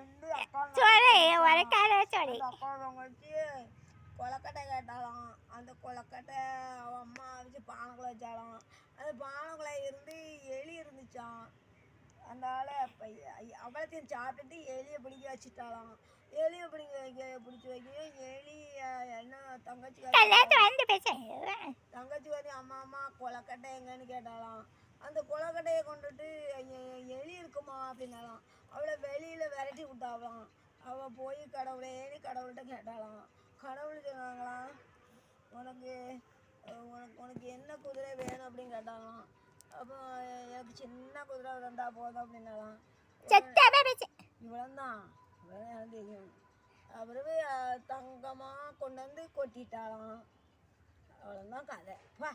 ரெண்டு அக்கா சொல்லு ஒரு கதை சொல்லு. அந்த அக்கா தங்கச்சி கொலக்கட்டை கேட்டாலாம். அந்த கொலக்கட்டை அவன் அம்மா வச்சு பானைக்குள்ள வச்சாலாம். அந்த பானைக்குள்ள இருந்து எலி இருந்துச்சான் ஆளை இப்போ அவ்வளோத்தையும் சாப்பிட்டுட்டு எலியை பிடிக்க வச்சுட்டாலாம். எலியை பிடிக்க வைக்க பிடிச்சி வைக்க எலி என்ன தங்கச்சி தங்கச்சி வந்து அம்மா அம்மா கொலக்கட்டை எங்கன்னு கேட்டாலாம். அந்த கொலக்கட்டையை கொண்டுட்டு அப்படின்னாலாம். அவளை வெளியில் விரட்டி விட்டாலாம் அவள் போய் கடவுளேன்னு கடவுள்கிட்ட கேட்டாலாம். கடவுள் சொன்னாங்களாம் உனக்கு உனக்கு உனக்கு என்ன குதிரை வேணும் அப்படின்னு கேட்டாலாம் அப்போ எனக்கு சின்ன குதிரை தந்தா போதும் அப்படின்னாலாம். இவ்வளோதான் தெரியும். அப்புறமே தங்கமாக கொண்டு வந்து கொட்டிட்டாலாம். அவ்வளோதான் கதை. வா